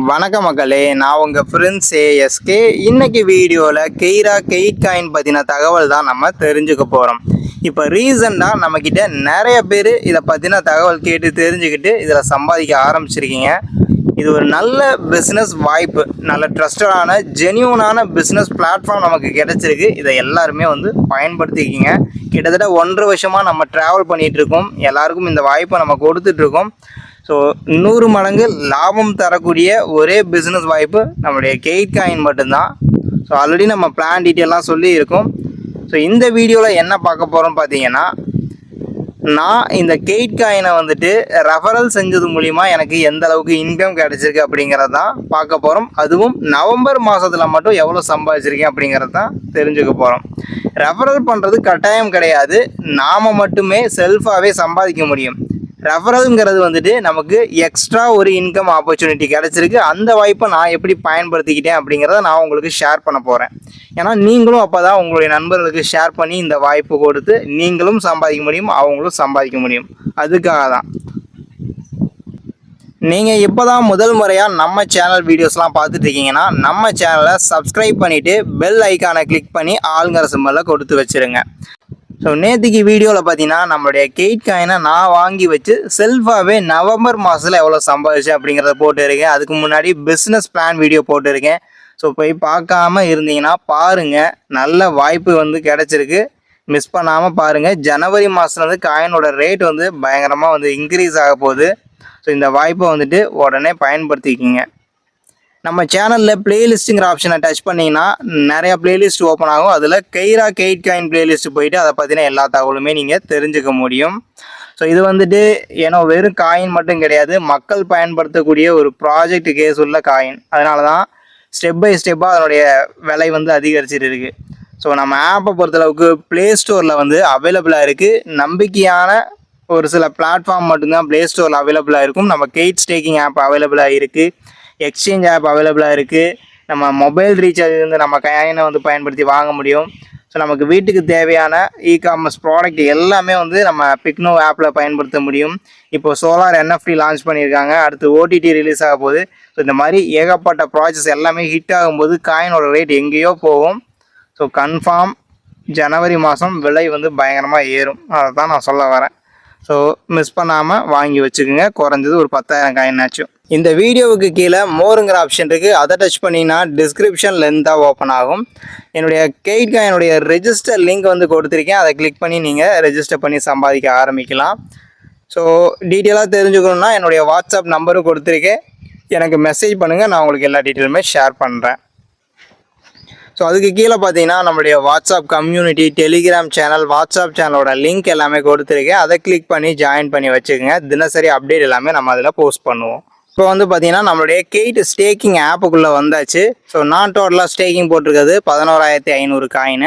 வணக்கம் மக்களே நான் உங்கள் ஃப்ரெண்ட்ஸ் ஏஎஸ்கே இன்னைக்கு வீடியோவில் கெய்ரா கெயிட் காயின் பற்றின தகவல் தான் நம்ம தெரிஞ்சுக்க போகிறோம் இப்போ ரீசெண்டாக நம்மக்கிட்ட நிறைய பேர் இதை பற்றின தகவல் கேட்டு தெரிஞ்சுக்கிட்டு இதில் சம்பாதிக்க ஆரம்பிச்சிருக்கீங்க. இது ஒரு நல்ல பிஸ்னஸ் வாய்ப்பு நல்ல ட்ரஸ்டடான ஜென்யூனான பிஸ்னஸ் பிளாட்ஃபார்ம் நமக்கு கிடைச்சிருக்கு. இதை எல்லாருமே வந்து பயன்படுத்திக்கிங்க. கிட்டத்தட்ட ஒன்றரை வருஷமாக நம்ம ட்ராவல் பண்ணிகிட்டு இருக்கோம். எல்லாருக்கும் இந்த வாய்ப்பை நம்ம கொடுத்துட்ருக்கோம் ஸோ நூறு மடங்கு லாபம் தரக்கூடிய ஒரே பிஸ்னஸ் வாய்ப்பு நம்முடைய கெயிட் காயின் மட்டும்தான். ஸோ ஆல்ரெடி நம்ம பிளான் டீட்டெயிலாம் சொல்லி இருக்கோம் ஸோ இந்த வீடியோவில் என்ன பார்க்க போகிறோம் பார்த்தீங்கன்னா நான் இந்த கெயிட் காயினை வந்துட்டு ரெஃபரல் செஞ்சது மூலிமா எனக்கு எந்த அளவுக்கு இன்கம் கிடச்சிருக்கு அப்படிங்கிறது தான் பார்க்க போகிறோம் அதுவும் நவம்பர் மாதத்தில் மட்டும் எவ்வளோ சம்பாதிச்சிருக்கேன் அப்படிங்கிறது தான் தெரிஞ்சுக்க போகிறோம் ரெஃபரல் பண்ணுறது கட்டாயம் கிடையாது. நாம் மட்டுமே செல்ஃபாகவே சம்பாதிக்க முடியும். ரெஃபரல்ங்கிறது வந்துட்டு நமக்கு எக்ஸ்ட்ரா ஒரு இன்கம் ஆப்பர்ச்சுனிட்டி கிடச்சிருக்கு. அந்த வாய்ப்பை நான் எப்படி பயன்படுத்திக்கிட்டேன் அப்படிங்கிறத நான் உங்களுக்கு ஷேர் பண்ண போகிறேன் ஏன்னா நீங்களும் அப்போ தான் உங்களுடைய நண்பர்களுக்கு ஷேர் பண்ணி இந்த வாய்ப்பு கொடுத்து நீங்களும் சம்பாதிக்க முடியும் அவங்களும் சம்பாதிக்க முடியும். அதுக்காக தான். நீங்கள் இப்போ தான் முதல் முறையாக நம்ம சேனல் வீடியோஸ்லாம் பார்த்துட்டு இருக்கீங்கன்னா நம்ம சேனலை சப்ஸ்கிரைப் பண்ணிவிட்டு பெல் ஐக்கானை கிளிக் பண்ணி ஆளுங்கிற சிம்பலில் கொடுத்து வச்சுருங்க. ஸோ நேற்றுக்கு வீடியோவில் பார்த்தீங்கன்னா நம்மளுடைய கெயிட் காயினை நான் வாங்கி வச்சு செல்ஃபாகவே நவம்பர் மாதத்தில் எவ்வளோ சம்பாதிச்சு அப்படிங்கிறத போட்டுருக்கேன். அதுக்கு முன்னாடி பிஸ்னஸ் பிளான் வீடியோ போட்டிருக்கேன். ஸோ போய் பார்க்காம இருந்தீங்கன்னா பாருங்கள் நல்ல வாய்ப்பு வந்து கிடச்சிருக்கு. மிஸ் பண்ணாமல் பாருங்கள் ஜனவரி மாதத்துலேருந்து காயினோட ரேட் வந்து பயங்கரமாக வந்து இன்க்ரீஸ் ஆக போகுது. ஸோ இந்த வாய்ப்பை வந்துட்டு உடனே பயன்படுத்திக்கிங்க. நம்ம சேனலில் பிளேலிஸ்ட்டுங்கிற ஆப்ஷனை டச் பண்ணிங்கன்னா நிறையா பிளேலிஸ்ட் ஓப்பன் ஆகும். அதில் கைரா கெயிட் காயின் பிளேலிஸ்ட் போயிட்டு அதை பற்றின எல்லா தகவலுமே நீங்கள் தெரிஞ்சுக்க முடியும். ஸோ இது வந்துட்டு ஏன்னா வெறும் காயின் மட்டும் கிடையாது மக்கள் பயன்படுத்தக்கூடிய ஒரு ப்ராஜெக்ட் கேஸ் உள்ள காயின் அதனால தான் ஸ்டெப் பை ஸ்டெப்பாக அதனுடைய விலை வந்து அதிகரிச்சிட்டு இருக்குது ஸோ நம்ம ஆப்பை பொறுத்தளவுக்கு ப்ளே ஸ்டோரில் வந்து அவைலபிளாக இருக்குது நம்பிக்கையான ஒரு சில பிளாட்ஃபார்ம் மட்டும்தான் ப்ளே ஸ்டோரில் அவைலபிளாக இருக்கும். நம்ம கெயிட் ஸ்டேக்கிங் ஆப் அவைலபிளாக இருக்குது எக்ஸ்சேஞ்ச் ஆப் அவைலபிளாக இருக்குது நம்ம மொபைல் ரீசார்ஜ் வந்து நம்ம காயினை வந்து பயன்படுத்தி வாங்க முடியும். ஸோ நமக்கு வீட்டுக்கு தேவையான இ காமர்ஸ் ப்ராடக்ட் எல்லாமே வந்து நம்ம பிக்னோ ஆப்பில் பயன்படுத்த முடியும். இப்போ சோலார் என்எஃப்டி லான்ச் பண்ணியிருக்காங்க. அடுத்து ஓடிடி ரிலீஸ் ஆக போகுது. ஸோ இந்த மாதிரி ஏகப்பட்ட ப்ராஜெக்ட்ஸ் எல்லாமே ஹிட் ஆகும்போது காயினோட ரேட் எங்கேயோ போகும். ஸோ கன்ஃபார்ம் ஜனவரி மாதம் விலை வந்து பயங்கரமாக ஏறும். அதை தான் நான் சொல்ல வரேன். ஸோ மிஸ் பண்ணாமல் வாங்கி வச்சுக்கோங்க. குறைஞ்சது ஒரு பத்தாயிரம் காயின் ஆச்சும் இந்த வீடியோவுக்கு கீழே மோருங்கிற ஆப்ஷன் இருக்குது அதை டச் பண்ணிங்கன்னா டிஸ்கிரிப்ஷன் லென்த்தாக ஓப்பன் ஆகும். என்னுடைய கெயிட் என்னுடைய ரெஜிஸ்டர் லிங்க் வந்து கொடுத்துருக்கேன். அதை கிளிக் பண்ணி நீங்கள் ரெஜிஸ்டர் பண்ணி சம்பாதிக்க ஆரம்பிக்கலாம். ஸோ டீட்டெயிலாக தெரிஞ்சுக்கணுன்னா என்னுடைய வாட்ஸ்அப் நம்பரும் கொடுத்துருக்கேன். எனக்கு மெசேஜ் பண்ணுங்கள் நான் உங்களுக்கு எல்லா டீட்டெயிலுமே ஷேர் பண்ணுறேன் ஸோ அதுக்கு கீழே பார்த்தீங்கன்னா நம்மளுடைய WhatsApp community Telegram channel WhatsApp சேனலோட லிங்க் எல்லாமே கொடுத்துருக்கேன். அதை கிளிக் பண்ணி ஜாயின் பண்ணி வச்சுக்கோங்க. தினசரி அப்டேட் எல்லாமே நம்ம அதில் போஸ்ட் பண்ணுவோம். இப்போ வந்து பார்த்தீங்கன்னா நம்மளுடைய கெயிட் ஸ்டேக்கிங் ஆப்புக்குள்ளே வந்தாச்சு. ஸோ நான் டோட்டலாக ஸ்டேக்கிங் போட்டிருக்கிறது பதினோராயிரத்தி ஐநூறு காயின்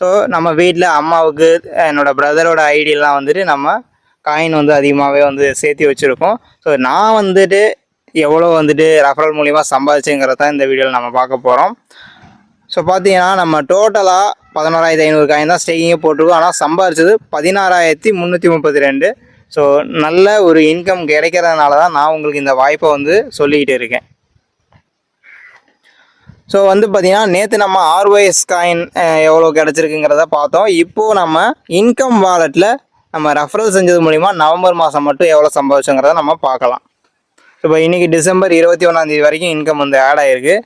ஸோ நம்ம வீட்டில் அம்மாவுக்கு என்னோடய பிரதரோட ஐடியெல்லாம் வந்துட்டு நம்ம காயின் வந்து அதிகமாகவே வந்து சேர்த்து வச்சுருக்கோம். ஸோ நான் வந்துட்டு எவ்வளோ வந்துட்டு ரெஃபரல் மூலிமா சம்பாதிச்சுங்கிறத இந்த வீடியோவில் நம்ம பார்க்க போகிறோம் ஸோ பார்த்தீங்கன்னா நம்ம டோட்டலாக பதினோராயிரத்தி ஐநூறு காயின் தான் ஸ்டேக்கிங்கே போட்டிருக்கோம். ஆனால் சம்பாதிச்சது பதினாறாயிரத்தி முந்நூற்றி முப்பத்தி ரெண்டு. ஸோ நல்ல ஒரு இன்கம் கிடைக்கிறதுனால தான் நான் உங்களுக்கு இந்த வாய்ப்பை வந்து சொல்லிக்கிட்டு இருக்கேன். ஸோ வந்து பார்த்தீங்கன்னா நேற்று நம்ம ஆர்ஒஎஸ் காயின் எவ்வளோ கிடச்சிருக்குங்கிறத பார்த்தோம். இப்போது நம்ம இன்கம் வாலெட்டில் நம்ம ரெஃபரல் செஞ்சது மூலிமா நவம்பர் மாதம் மட்டும் எவ்வளோ சம்பாதிச்சோங்கிறத நம்ம பார்க்கலாம். இப்போ இன்றைக்கி டிசம்பர் இருபத்தி ஒன்றாந்தேதி வரைக்கும் இன்கம் வந்து ஆட் ஆகிருக்கு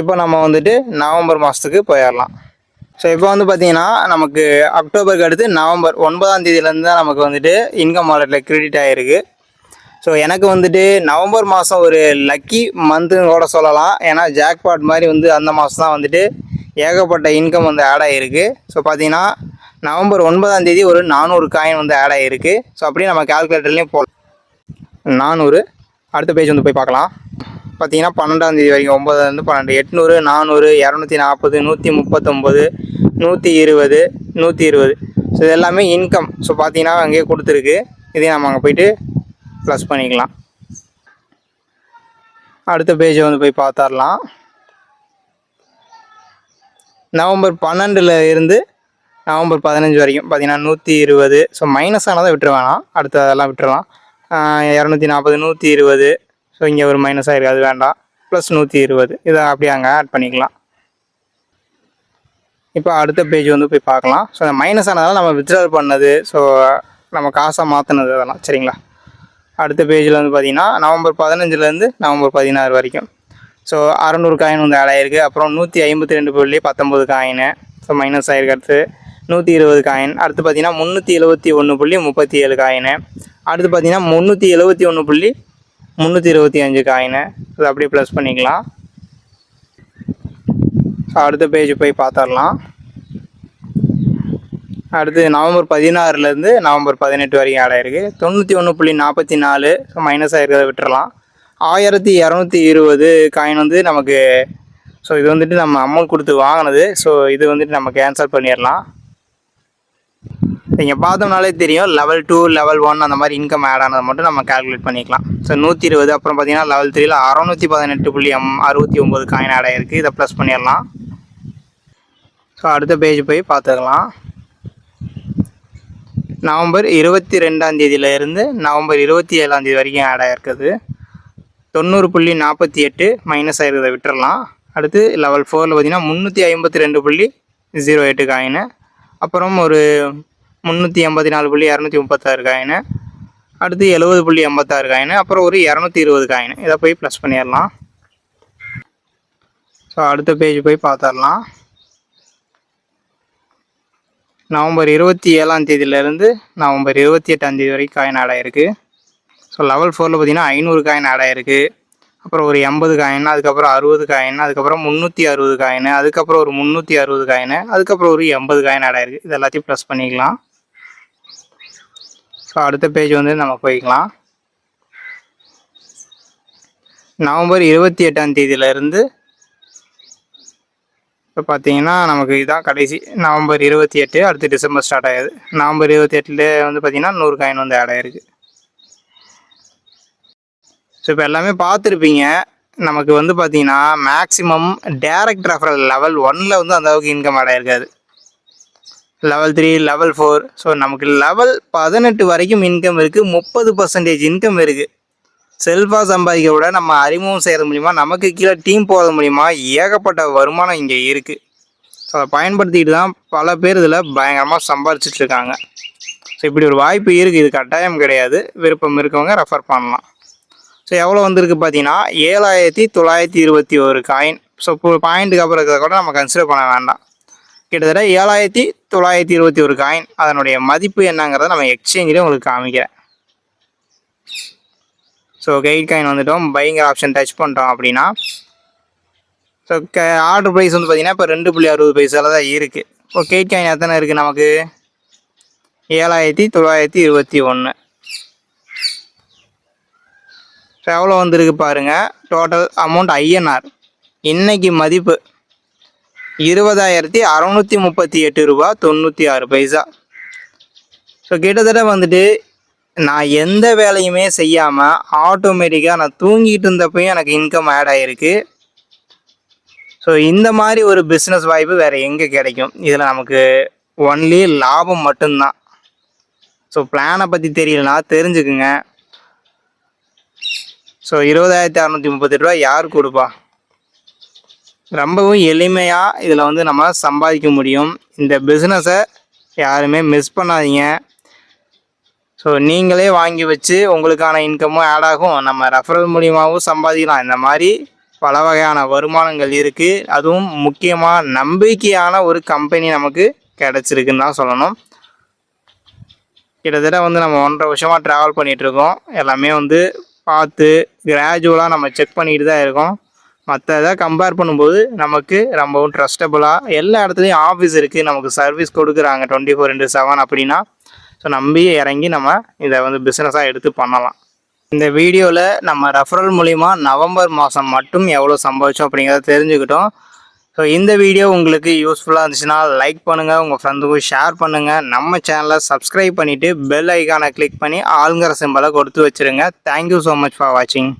இப்போ நம்ம வந்துட்டு நவம்பர் மாதத்துக்கு போயிடலாம். ஸோ இப்போ வந்து பார்த்தீங்கன்னா நமக்கு அக்டோபருக்கு அடுத்து நவம்பர் ஒன்பதாம் தேதியிலேருந்து தான் நமக்கு வந்துட்டு இன்கம் வாலெட்டில் கிரெடிட் ஆகிருக்கு ஸோ எனக்கு வந்துட்டு நவம்பர் மாதம் ஒரு லக்கி மந்த்துன்னு கூட சொல்லலாம். ஏன்னா ஜாக்பாட் மாதிரி வந்து அந்த மாதம் தான் வந்துட்டு ஏகப்பட்ட இன்கம் வந்து ஆட் ஆகிருக்கு ஸோ பார்த்தீங்கன்னா நவம்பர் ஒன்பதாம் தேதி ஒரு நானூறு காயின் வந்து ஆட் ஆகிருக்கு ஸோ அப்படியே நம்ம கால்குலேட்டர்லேயும் போகலாம் நானூறு. அடுத்த பேஜ் வந்து போய் பார்க்கலாம். பார்த்தீங்கன்னா பன்னெண்டாம் தேதி வரைக்கும் ஒம்பதுலேருந்து பன்னெண்டு எட்நூறு நானூறு இரநூத்தி நாற்பது நூற்றி முப்பத்தொம்பது நூற்றி இருபது நூற்றி இருபது. ஸோ இது எல்லாமே இன்கம் ஸோ பார்த்தீங்கன்னா அங்கேயே கொடுத்துருக்கு. இதையும் நம்ம அங்கே போயிட்டு ப்ளஸ் பண்ணிக்கலாம். அடுத்த பேஜை வந்து போய் பார்த்தரலாம் நவம்பர் பன்னெண்டில் இருந்து நவம்பர் பதினஞ்சு வரைக்கும் பார்த்தீங்கன்னா நூற்றி இருபது. ஸோ மைனஸ் ஆனதை விட்டுற வேணாம். அடுத்த அதெல்லாம் விட்டுறலாம். இரநூத்தி நாற்பது நூற்றி இருபது. ஸோ இங்கே ஒரு மைனஸ் ஆகிருக்கு அது வேண்டாம். ப்ளஸ் நூற்றி இருபது. இதை அப்படியே அங்கே ஆட் பண்ணிக்கலாம். இப்போ அடுத்த பேஜ் வந்து போய் பார்க்கலாம். ஸோ அந்த மைனஸ் ஆனதால் நம்ம வித்ட்ரால் பண்ணது. ஸோ நம்ம காசாக மாற்றினது அதெல்லாம். சரிங்களா? அடுத்த பேஜில் வந்து பார்த்தீங்கன்னா நவம்பர் பதினஞ்சுலேருந்து நவம்பர் பதினாறு வரைக்கும். ஸோ அறநூறு காயின் வந்து ஆட் ஆயிருக்கு. அப்புறம் நூற்றி ஐம்பத்தி ரெண்டு புள்ளி பத்தொம்பது காயின் ஸோ மைனஸ் ஆயிருக்கு அடுத்து. நூற்றி இருபது காயின் அடுத்து பார்த்தீங்கன்னா முந்நூற்றி எழுபத்தி ஒன்று புள்ளி முப்பத்தி ஏழு காயின் அடுத்து பார்த்தீங்கன்னா முந்நூற்றி எழுபத்தி ஒன்று புள்ளி முந்நூற்றி இருபத்தி அஞ்சு காயின் அது அப்படியே ப்ளஸ் பண்ணிக்கலாம். அடுத்த பேஜ் போய் பார்த்துடலாம் அடுத்து நவம்பர் பதினாறுலேருந்து நவம்பர் பதினெட்டு வரைக்கும் ஆட் இருக்குது தொண்ணூற்றி ஒன்று புள்ளி நாற்பத்தி நாலு ஸோ மைனஸ் ஆகிருக்கிறத விட்டுறலாம். ஆயிரத்தி இரநூத்தி இருபது காயின் வந்து நமக்கு ஸோ இது வந்துட்டு நம்ம அமௌண்ட் கொடுத்து வாங்கினது. ஸோ இது வந்துட்டு நம்ம கேன்சல் பண்ணிடலாம். நீங்கள் பார்த்தோம்னாலே தெரியும் லெவல் டூ லெவல் ஒன் அந்த மாதிரி இன்கம் ஆட் ஆனதை மட்டும் நம்ம கால்குலேட் பண்ணிக்கலாம். ஸோ நூற்றி இருபது அப்புறம் பார்த்தீங்கன்னா லெவல் த்ரீயில் அறநூற்றி பதினெட்டு புள்ளி எம் அறுபத்தி ஒம்பது காயின் ஆட் ஆயிருக்கு. இதை ப்ளஸ் பண்ணிடலாம். ஸோ அடுத்த பேஜ் போய் பார்த்துக்கலாம். நவம்பர் இருபத்தி ரெண்டாம் தேதியிலேருந்து நவம்பர் இருபத்தி ஏழாம் தேதி வரைக்கும் ஆட் ஆகிருக்குது தொண்ணூறு புள்ளி நாற்பத்தி எட்டு மைனஸ் ஆயிருக்கிறத விட்டுறலாம். அடுத்து லெவல் ஃபோரில் பார்த்தீங்கன்னா முந்நூற்றி ஐம்பத்தி ரெண்டு புள்ளி ஜீரோ எட்டு காயின் அப்புறம் ஒரு முந்நூற்றி எண்பத்தி நாலு புள்ளி இரநூத்தி முப்பத்தாறு காயின் அடுத்து எழுபது புள்ளி எண்பத்தாறு காயின் அப்புறம் ஒரு இரநூத்தி இருபது காயின் இதை போய் ப்ளஸ் பண்ணிடலாம். ஸோ அடுத்த பேஜ் போய் பார்த்துடலாம். நவம்பர் இருபத்தி ஏழாம் தேதியிலேருந்து நவம்பர் இருபத்தி எட்டாம் தேதி வரைக்கும் காயின் ஆட் ஆயிருக்கு ஸோ லெவல் ஃபோரில் பார்த்தீங்கன்னா ஐநூறு காயின் ஆட் ஆயிருக்கு. அப்புறம் ஒரு எண்பது காயின் அதுக்கப்புறம் அறுபது காயின் அதுக்கப்புறம் முந்நூற்றி அறுபது காயின் அதுக்கப்புறம் ஒரு முந்நூற்றி அறுபது காயின் அதுக்கப்புறம் ஒரு எண்பது காயின் ஆட் ஆயிருக்கு. இது எல்லாத்தையும் ப்ளஸ் பண்ணிக்கலாம். ஸோ அடுத்த பேஜ் வந்து நம்ம போய்க்கலாம். நவம்பர் இருபத்தி எட்டாம் தேதியிலேருந்து இப்போ பார்த்தீங்கன்னா நமக்கு இதுதான் கடைசி. நவம்பர் இருபத்தி எட்டு அடுத்து டிசம்பர் ஸ்டார்ட் ஆகுது. நவம்பர் இருபத்தி எட்டில் வந்து பார்த்தீங்கன்னா நூறு காயின் வந்து ஆட் ஆயிருக்கு. ஸோ இப்போ எல்லாமே பார்த்துருப்பீங்க. நமக்கு வந்து பார்த்தீங்கன்னா மேக்ஸிமம் டேரக்ட் ரெஃபரல் லெவல் ஒனில் வந்து அந்த அளவுக்கு income add ஆயிருக்காது. Level three level four so நமக்கு லெவல் பதினெட்டு வரைக்கும் இன்கம் இருக்குது முப்பது பர்சன்டேஜ் இன்கம் இருக்குது செல்ஃபாக சம்பாதிக்க விட நம்ம அறிமுகம் செய்கிறது மூலிமா நமக்கு கீழே டீம் போகிறது மூலிமா ஏகப்பட்ட வருமானம் இங்கே இருக்குது ஸோ அதை பயன்படுத்திக்கிட்டு தான் பல பேர் இதில் பயங்கரமாக சம்பாரிச்சிட்டு இருக்காங்க. ஸோ இப்படி ஒரு வாய்ப்பு இருக்குது இது கட்டாயம் கிடையாது. விருப்பம் இருக்கவங்க ரெஃபர் பண்ணலாம். ஸோ எவ்வளோ வந்திருக்கு பார்த்தீங்கன்னா ஏழாயிரத்தி தொள்ளாயிரத்தி இருபத்தி ஒரு காயின் ஸோ இப்போ பாயிண்ட்டுக்கு அப்புறம் இருக்கிறத கூட நம்ம கன்சிடர் பண்ண வேண்டாம். கிட்டத்தட்ட ஏழாயிரத்தி தொள்ளாயிரத்தி இருபத்தி ஒரு காயின் அதனுடைய மதிப்பு என்னங்கிறத நம்ம எக்ஸ்சேஞ்சிலே உங்களுக்கு காமிக்கிறேன். ஸோ கைட் காயின் வந்துட்டோம். பைங்கிற ஆப்ஷன் டச் பண்ணிட்டோம் அப்படின்னா ஸோ க ஆர்டர் ப்ரைஸ் வந்து பார்த்தீங்கன்னா இப்போ ரெண்டு புள்ளி அறுபது பைசால தான் இருக்குது இப்போ கெயிட் காயின் எத்தனை இருக்குது நமக்கு? ஏழாயிரத்தி தொள்ளாயிரத்தி இருபத்தி ஒன்று ஸோ எவ்வளோ வந்திருக்கு பாருங்கள் டோட்டல் அமௌண்ட் ஐஎன்ஆர் இன்னைக்கு மதிப்பு இருபதாயிரத்தி அறநூற்றி முப்பத்தி எட்டு ரூபா தொண்ணூற்றி ஆறு பைசா. ஸோ கிட்டத்தட்ட வந்துட்டு நான் எந்த வேலையுமே செய்யாமல் ஆட்டோமேட்டிக்காக நான் தூங்கிட்டு இருந்தப்பையும் எனக்கு இன்கம் ஆட் ஆகிருக்கு ஸோ இந்த மாதிரி ஒரு பிஸ்னஸ் வாய்ப்பு வேறு எங்கே கிடைக்கும்? இதில் நமக்கு ஒன்லி லாபம் மட்டும்தான். ஸோ பிளானை பற்றி தெரியலனா தெரிஞ்சுக்குங்க. ஸோ இருபதாயிரத்தி அறநூற்றி முப்பத்தெட்டு ரூபா யார் கொடுப்பா? ரொம்பவும் எளிமையாக இதில் வந்து நம்ம சம்பாதிக்க முடியும். இந்த பிஸ்னஸை யாருமே மிஸ் பண்ணாதீங்க. ஸோ நீங்களே வாங்கி வச்சு உங்களுக்கான இன்கமும் ஆட் ஆகும். நம்ம ரெஃபரல் மூலியமாகவும் சம்பாதிக்கலாம். இந்த மாதிரி பல வகையான வருமானங்கள் இருக்குது அதுவும் முக்கியமாக நம்பிக்கையான ஒரு கம்பெனி நமக்கு கிடச்சிருக்குன்னு தான் சொல்லணும். கிட்டத்தட்ட வந்து நம்ம ஒன்றரை வருஷமாக ட்ராவல் பண்ணிகிட்ருக்கோம் எல்லாமே வந்து பார்த்து கிராஜுவலாக நம்ம செக் பண்ணிக்கிட்டு தான் இருக்கோம். மற்ற இதை கம்பேர் பண்ணும்போது நமக்கு ரொம்பவும் ட்ரஸ்டபுளாக எல்லா இடத்துலையும் ஆஃபீஸ் இருக்குது நமக்கு சர்வீஸ் கொடுக்குறாங்க டுவெண்ட்டி ஃபோர் இன்ட்டு செவன் அப்படின்னா ஸோ நம்பி இறங்கி நம்ம இதை வந்து பிஸ்னஸாக எடுத்து பண்ணலாம். இந்த வீடியோவில் நம்ம ரெஃபரல் மூலிமா நவம்பர் மாதம் மட்டும் எவ்வளோ சம்பாதிச்சோம் அப்படிங்கிறத தெரிஞ்சுக்கிட்டோம். ஸோ இந்த வீடியோ உங்களுக்கு யூஸ்ஃபுல்லாக இருந்துச்சுன்னா லைக் பண்ணுங்கள் உங்கள் ஃப்ரெண்டுக்கும் ஷேர் பண்ணுங்கள் நம்ம சேனலை சப்ஸ்கிரைப் பண்ணிவிட்டு பெல் ஐக்கானை கிளிக் பண்ணி ஆளுங்கிற சிம்பலை கொடுத்து வச்சுருங்க. தேங்க்யூ ஸோ மச் ஃபார் வாட்சிங்